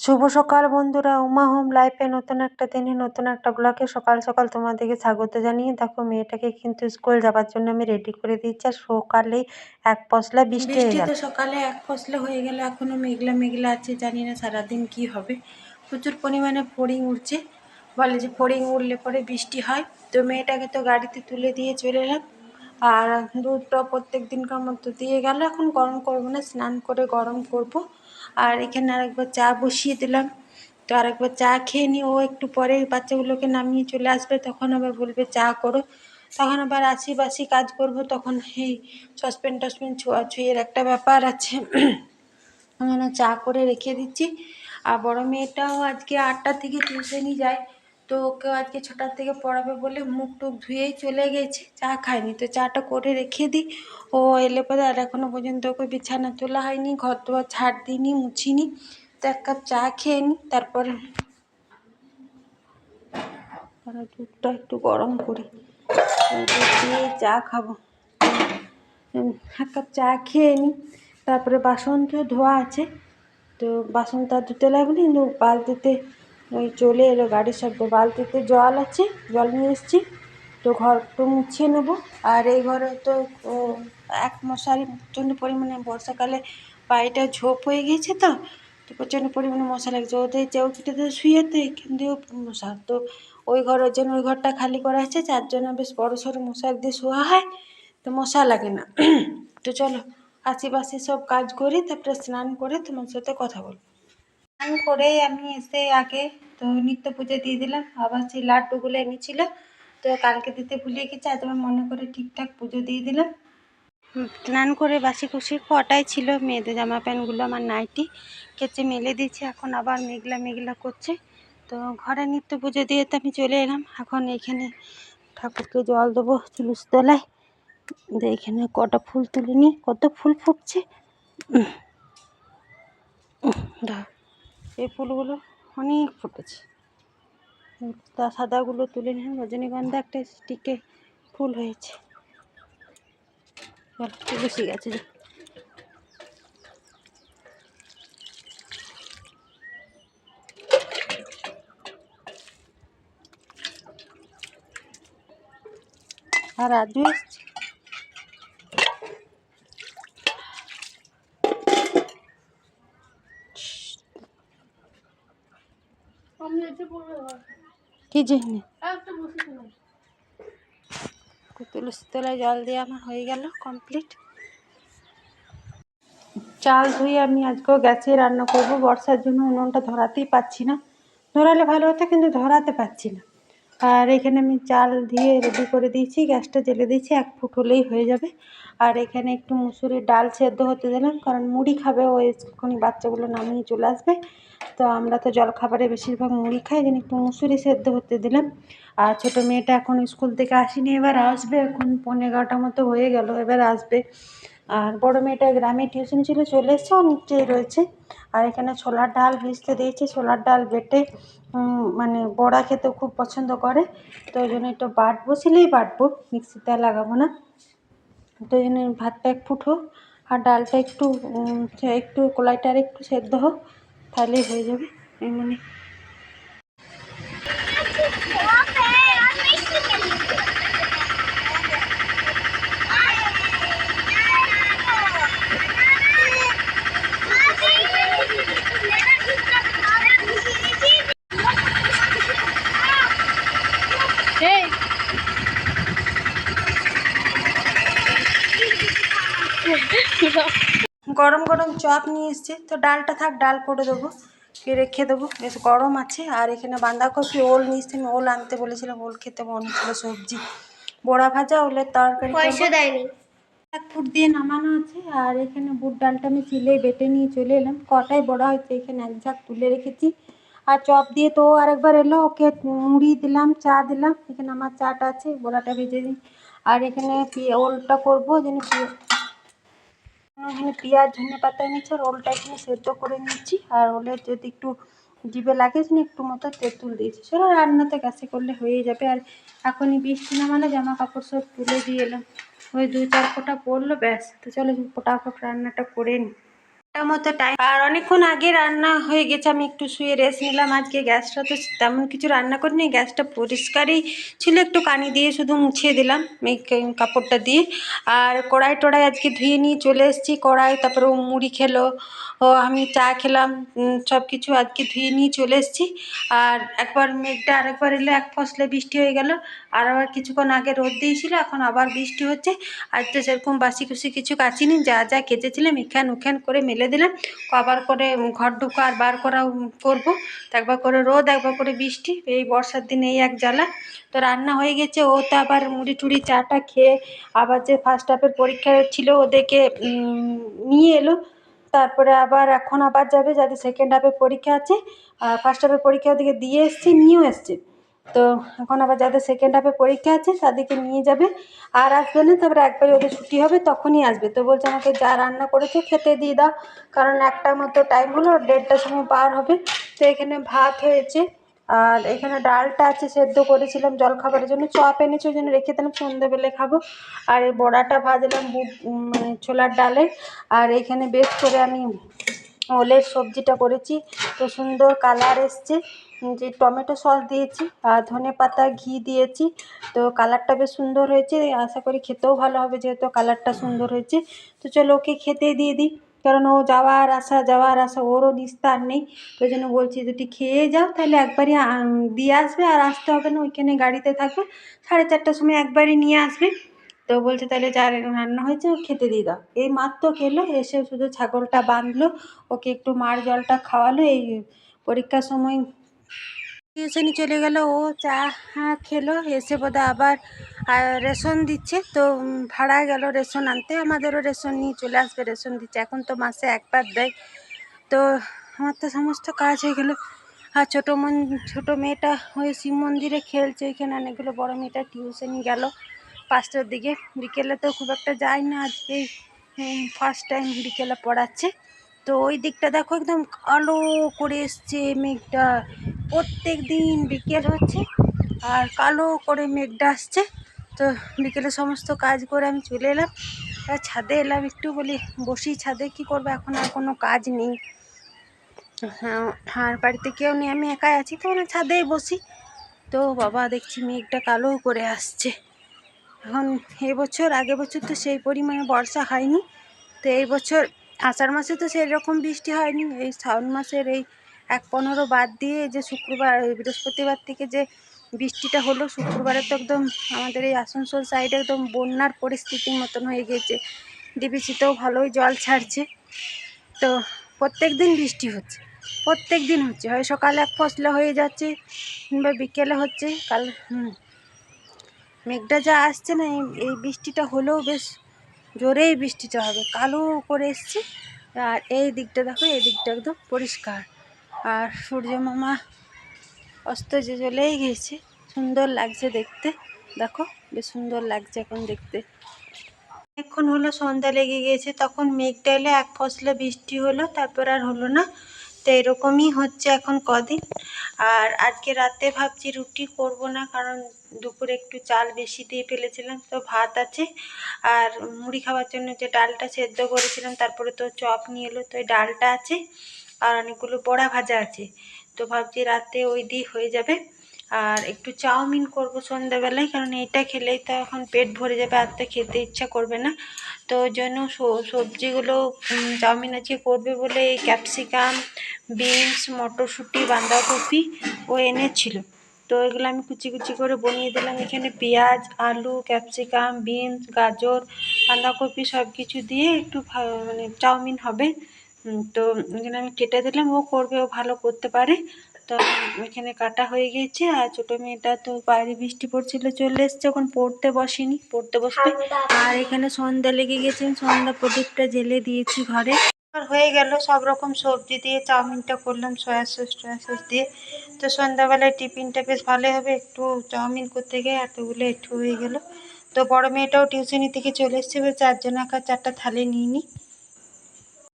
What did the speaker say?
শুভ সকাল বন্ধুরা উমা হোম লাইফে নতুন একটা দিনে নতুন একটা ব্লগে সকাল সকাল তোমাদেরকে স্বাগত জানিয়ে দেখো মেয়েটাকে কিন্তু স্কুল যাবার জন্য আমি রেডি করে দিচ্ছি আর সকালে এক পশলা বৃষ্টি হয়ে গেল। সকালে এক পশলা হয়ে গেল এখনও মেঘলা মেঘলা আছে জানি না সারাদিন কি হবে। প্রচুর পরিমাণে ফড়িং উঠছে বলে যে ফড়িং উঠলে পরে বৃষ্টি হয়। তো মেয়েটাকে তো গাড়িতে তুলে দিয়ে চলে এলাম আর দুধটা প্রত্যেক দিনকার মতো দিয়ে গেল এখন গরম করব না স্নান করে গরম করব। আর এখানে আরেকবার চা বসিয়ে দিলাম। তো আরেকবার চা খেয়ে নিই ও একটু পরে বাচ্চাগুলোকে নামিয়ে চলে আসবে, তখন আবার বলবে চা করো। তখন আবার আসি বাসি কাজ করব, তখন এই সসপেন টসপেন ছোঁয়া ছুঁয়ের একটা ব্যাপার আছে। চা করে রেখে দিচ্ছি। আর বড় মেয়েটাও আজকে আটটা থেকে টিউশনই যায়। তো ওকেও আজকে ছটার থেকে পড়াবে বলে মুখ টুক ধুয়েই চলে গেছে, চা খায়নি। তো চাটা করে রেখে দিই। ও এলে পরে আর এখনও পর্যন্ত ওকে বিছানা তোলা হয়নি ঘর দুয়ার ঝাড় দিইনি, মুছিনি। তো এক কাপ চা খেয়ে নিই তারপরে তারা দুধটা একটু গরম করি দিয়ে চা খাব। এক কাপ চা খেয়ে নিই তারপরে বাসন তো ধোয়া আছে। তো বাসন তো আর ধুতে লাগবে কিন্তু বালতিতে চলে এলো গাড়ির শব্দ বালতিতে জল আছে, জল নিয়ে এসেছি। তো ঘর একটু মুছিয়ে নেব। আর এই ঘরে তো এক মশারি প্রচণ্ড পরিমাণে বর্ষাকালে পায়েটা ঝোপ হয়ে গিয়েছে তো তো প্রচণ্ড পরিমাণে মশা লাগছে। ওদের চৌকিটাতে শুয়েতে কিন্তু মশা তো ওই ঘর ওর জন্য ওই ঘরটা খালি করা আছে। যার জন্য বেশ বড়ো সড়ো মশারি দিয়ে শোয়া হয়, তো মশা লাগে না। তো চলো, আশেপাশে সব কাজ করি, তারপরে স্নান করে তোমার সাথে কথা বলব। স্নান করে আমি এসে আগে তো নিত্য পুজো দিয়ে দিলাম। আবার সেই লাড্ডুগুলো এনেছিল। তো কালকে দিতে ভুলে গেছি, আজ আমার মনে করে ঠিকঠাক পুজো দিয়ে দিলাম। স্নান করে বাসি কুসি কটাই ছিল, মেয়েদের জামা প্যান্টগুলো, আমার নাইটি কেচে মেলে দিয়েছি। এখন আবার মেঘলা মেঘলা করছে। তো ঘরে নিত্য পুজো দিয়ে তো আমি চলে এলাম। এখন এখানে ঠাকুরকে জল দেবো তুলসী তলায় এখানে কটা ফুল তুলে নিই। কত ফুল ফুটছে? এই ফুলগুলো অনেক ফুটেছে। তা সাদাগুলো তুলে নিলাম, রজনীগন্ধা একটা স্টিকে ফুল হয়েছে। তুলসী গাছে আর রাজু এসছে। কি জন্য তুলসী তলায় জল দিয়ে আমার হয়ে গেল কমপ্লিট চাল ধুয়ে আমি আজকেও গ্যাসে রান্না করব। বর্ষার জন্য উনুনটা ধরাতেই পাচ্ছি না। ধরালে ভালো হতো কিন্তু ধরাতে পারছি না। আর এখানে আমি চাল দিয়ে রেডি করে দিয়েছি, গ্যাসটা জ্বেলে দিয়েছি, এক ফুট হলেই হয়ে যাবে। আর এখানে একটু মুসুরির ডাল সেদ্ধ হতে দিলাম, কারণ মুড়ি খাবে, ও এক্ষুনি বাচ্চাগুলো নামিয়ে চলে আসবে। তো আমরা তো জলখাবারে বেশিরভাগ মুড়ি খাই যেন একটু মুসুরি সেদ্ধ হতে দিলাম। আর ছোটো মেয়েটা এখন স্কুল থেকে আসেনি, এবার আসবে, এখন পনেরো এগারোটা মতো হয়ে গেল, এবার আসবে। আর বড় মেয়েটা গ্রামে টিউশন ছিল, চলে এসছে নিচেই রয়েছে। আর এখানে ছোলার ডাল ভিজতে দিয়েছি, ছোলার ডাল বেটে মানে বড়া খেতে খুব পছন্দ করে। তো ওই জন্য একটু বাটবো সিলেই বাটবো, মিক্সিতে লাগাবো না। তো ওই জন্য ভাতটা এক ফুট হোক আর ডালটা একটু একটু কলাইটা আর একটু সেদ্ধ হোক, তাহলেই হয়ে যাবে। মানে গরম গরম চপ নিয়ে এসছে। তো ডালটা থাক ডাল করে দেবো। রেখে দেবো। বেশ গরম আছে। আর এখানে বাঁধাকপি ওল নিয়ে এসছে। আমি ওল আনতে বলেছিলাম। ওল খেতে মনে ছিল সবজি। বড়া ভাজা ওলের তরকারি পয়সা দেয়নি। এক ফুট দিয়ে নামানো আছে। আর এখানে বুট ডালটা আমি চিলে বেটে নিয়ে চলে এলাম। কটাই বড়া হয়েছে এখানে এক ঝাঁক তুলে রেখেছি। আর চপ দিয়ে তো আরেকবার এলো। ওকে মুড়ি দিলাম চা দিলাম। এখানে আমার চাটা আছে বড়াটা ভেজে দিই। আর এখানে ওলটা করব। যেন এখানে পেঁয়াজ, ধনে পাতা নিচ্ছি আর ওলটা এখানে সেদ্ধ করে নিচ্ছি আর ওলের যদি একটু জিভে লাগে একটু মতো তেঁতুল দিয়েছি। চলো রান্নাতে গ্যাসে করলে হয়ে যাবে। আর এখনই বৃষ্টি না মানে জামা কাপড় সব তুলে দিয়ে এলাম। ওই দু চার ফোঁটা পড়ল, ব্যাস। তো চলো, ফোটাফট রান্নাটা করে নিই একটা মতো টাইম আর অনেকক্ষণ আগে রান্না হয়ে গেছে, আমি একটু শুয়ে রেস্ট নিলাম। আজকে গ্যাসটা তো তেমন কিছু রান্না করিনি গ্যাসটা পরিষ্কারই ছিল, একটু কানি দিয়ে শুধু মুছিয়ে দিলাম কাপড়টা দিয়ে। আর কড়াই টড়াই আজকে ধুয়ে নিয়ে চলে এসেছি, কড়াই, তারপরে মুড়ি খেলো ও, আমি চা খেলাম সব কিছু আজকে ধুয়ে নিয়ে চলে এসেছি। আর একবার মেঘটা আরেকবার এলো, এক ফসলে বৃষ্টি হয়ে গেল। আর আবার কিছুক্ষণ আগে রোদ দিয়েছিল, এখন আবার বৃষ্টি হচ্ছে। আজ তো সেরকম বাসি কুসি কিছু কাচিনি যা যা কেচেছিলাম এখান ওখান করে মেলে দিলাম। আবার করে ঘর ঢুকা আর বার করা করব। একবার করে রোদ, একবার করে বৃষ্টি, এই বর্ষার দিনে এই এক জ্বালা। তো রান্না হয়ে গেছে, ও তো আবার মুড়ি টুড়ি, চাটা খেয়ে আবার যে ফার্স্ট হাফের পরীক্ষা ছিল, ওদেরকে নিয়ে এলো। তারপরে আবার এখন আবার যাবে, যাদের সেকেন্ড হাফে পরীক্ষা আছে আর ফার্স্ট হাফের পরীক্ষা ওদিকে দিয়ে এসছে, নিয়েও এসছে। তো এখন আবার যাদের সেকেন্ড হাফে পরীক্ষা আছে, তাদেরকে নিয়ে যাবে। আর আসবে না, তারপরে একবারে ওদের ছুটি হবে, তখনই আসবে। তো বলছে আমাকে যা রান্না করেছে, খেতে দিয়ে দাও। কারণ একটা মতো টাইম হলো, দেড়টার সময় পার হবে। তো এখানে ভাত হয়েছে। আর এখানে ডালটা আছে, সেদ্ধ করেছিলাম জলখাবারের জন্য। চপ এনেছি, ওই জন্য রেখে দিলাম সন্ধ্যেবেলায় খাব। আর এই বড়াটা ভাজলাম বুট মানে ছোলার ডালে। আর এখানে বেশ করে আমি ওলের সবজিটা করেছি। তো সুন্দর কালার এসছে। যে টমেটো সস দিয়েছি, আর ধনে পাতা, ঘি দিয়েছি। তো কালারটা বেশ সুন্দর হয়েছে। আশা করি খেতেও ভালো হবে, যেহেতু কালারটা সুন্দর হয়েছে। তো চলো ওকে খেতে দিয়ে দিই। কারণ ও যাওয়ার আসা যাওয়ার আসা ওরও নিস্তার নেই। ওই জন্য বলছি দুটি খেয়ে যাও তাহলে একবারই দিয়ে আসবে আর আসতে হবে না, ওইখানে গাড়িতে থাকবে। সাড়ে চারটার সময় একবারই নিয়ে আসবে। তো বলছে তাহলে যা রান্না হয়েছে ও খেতে দিয়ে দাও। এই মাত্র খেলো, এসে শুধু ছাগলটা বাঁধলো, ওকে একটু মার জলটা খাওয়ালো। এই পরীক্ষার সময় টিউশনি চলে গেল। ও চা হ্যাঁ, খেলো এসে বোধহয় আবার রেশন দিচ্ছে। তো ভাড়া গেল রেশন আনতে। আমাদেরও রেশন নিয়ে চলে আসবে রেশন দিচ্ছে। এখন তো মাসে একবার দেয়। তো আমার তো সমস্ত কাজ হয়ে গেলো। আর ছোটো মন ছোটো মেয়েটা ওই শিব মন্দিরে খেলছে ওইখানে। অনেকগুলো বড় মেয়েটা টিউশনি গেল পাঁচটার দিকে। বিকেলে তো খুব একটা যায় না আজকেই। ফার্স্ট টাইম বিকেলে পড়াচ্ছে। তো ওই দিকটা দেখো একদম কালো করে এসছে মেঘটা। প্রত্যেক দিন বিকেল হচ্ছে আর কালো করে মেঘটা আসছে। তো বিকেলে সমস্ত কাজ করে আমি চলে এলাম। ছাদে এলাম একটু বলি, বসি ছাদে, কি করব? এখন আর কোনো কাজ নেই। হ্যাঁ আর বাড়িতে কেউ নেই, আমি একাই আছি, তো না ছাদেই বসি। তো বাবা, দেখছি মেঘটা কালো করে আসছে। এখন এবছর আগের বছর তো সেই পরিমাণে বর্ষা হয়নি। তো এই বছর আষাঢ় মাসে তো সেই রকম বৃষ্টি হয়নি। এই শ্রাবণ মাসের এই এক পনেরো বাদ দিয়ে যে শুক্রবার বৃহস্পতিবার থেকে যে বৃষ্টিটা হলো, শুক্রবারে তো একদম আমাদের এই আসানসোল সাইডে একদম বন্যার পরিস্থিতির মতন হয়ে গিয়েছে। ডিবিসিতেও ভালোই জল ছাড়ছে। তো প্রত্যেক দিন বৃষ্টি হচ্ছে, প্রত্যেক দিন হচ্ছে। হয় সকালে এক ফসলে হয়ে যাচ্ছে, কিংবা বিকেলে হচ্ছে। কাল মেঘটা যা আসছে না এই বৃষ্টিটা হলেও বেশ জোরেই বৃষ্টিটা হবে, কালো করে এসছে। আর এই দিকটা দেখো, এই দিকটা একদম পরিষ্কার। আর সূর্য মামা অস্ত যে চলেই গেছে সুন্দর লাগছে দেখতে। দেখো, বেশ সুন্দর লাগছে এখন দেখতে। এখন হলো সন্ধ্যা লেগে গিয়েছে, তখন মেঘটা এলে এক ফসলা বৃষ্টি হলো, তারপর আর হলো না। তো এরকমই হচ্ছে এখন কদিন। আর আজকে রাতে ভাবছি রুটি করব না, কারণ দুপুরে একটু চাল বেশি দিয়ে ফেলেছিলাম, তো ভাত আছে। আর মুড়ি খাওয়ার জন্য যে ডালটা সেদ্ধ করেছিলাম, তারপরে তো চপ নিয়ে এলো, তো ওই ডালটা আছে, আর অনেকগুলো বড়া ভাজা আছে। তো ভাবছি রাতে ওই দিয়ে হয়ে যাবে। আর একটু চাউমিন করব সন্ধ্যাবেলায় কারণ এইটা খেলেই তো এখন পেট ভরে যাবে, আর তো খেতে ইচ্ছা করবে না। তো ওই জন্য সবজিগুলো চাউমিন আজকে করবে বলে এই ক্যাপসিকাম, বিনস, মটরশুঁটি, বাঁধাকপি ও এনেছিল। তো এগুলো আমি কুচি কুচি করে বনিয়ে দিলাম। এখানে পেঁয়াজ, আলু, ক্যাপসিকাম, বিনস, গাজর, বাঁধাকপি সব কিছু দিয়ে একটু মানে চাউমিন হবে। তো এখানে আমি কেটে দিলাম। ও করবে, ও ভালো করতে পারে। তো এখানে কাটা হয়ে গিয়েছে আর ছোটো মেয়েটা তো বাইরে বৃষ্টি পড়ছিল, চলে এসছে, এখন পড়তে বসেনি, পড়তে বসবে। আর এখানে সন্ধ্যা লেগে গেছে, সন্ধ্যা প্রদীপটা জেলে দিয়েছি ঘরে। হয়ে গেল সব রকম সবজি দিয়ে, চাউমিনটা করলাম, সয়া সস, টয়া সস দিয়ে। তো সন্ধ্যাবেলায় টিফিনটা বেশ ভালোই হবে, একটু চাউমিন করতে গিয়ে এতগুলো একটু হয়ে গেল। তো বড় মেয়েটাও টিউশনি থেকে চলে এসছে চারজন একা চারটা থালি নিয়ে নিই